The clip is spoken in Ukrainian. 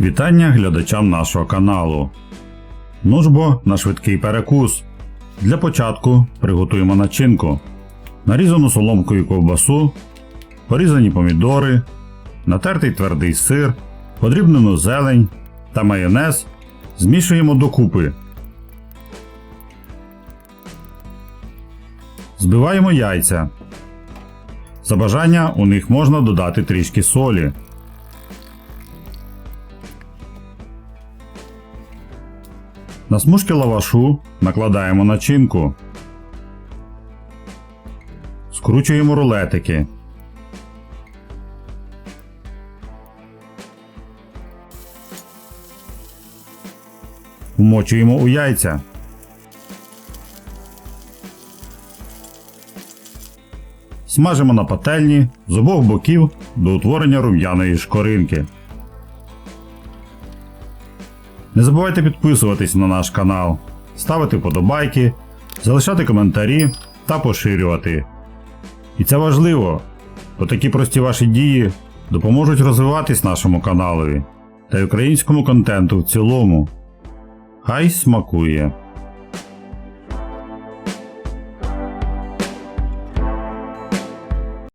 Вітання глядачам нашого каналу. Ну ж бо на швидкий перекус. Для початку приготуємо начинку. Нарізану соломкою ковбасу, порізані помідори, натертий твердий сир, подрібнену зелень та майонез змішуємо докупи. Збиваємо яйця. За бажання у них можна додати трішки солі. На смужки лавашу накладаємо начинку. Скручуємо рулетики. Вмочуємо у яйця. Смажимо на пательні з обох боків до утворення рум'яної шкоринки. Не забувайте підписуватись на наш канал, ставити вподобайки, залишати коментарі та поширювати. І це важливо, бо такі прості ваші дії допоможуть розвиватись нашому каналові та й українському контенту в цілому. Хай смакує!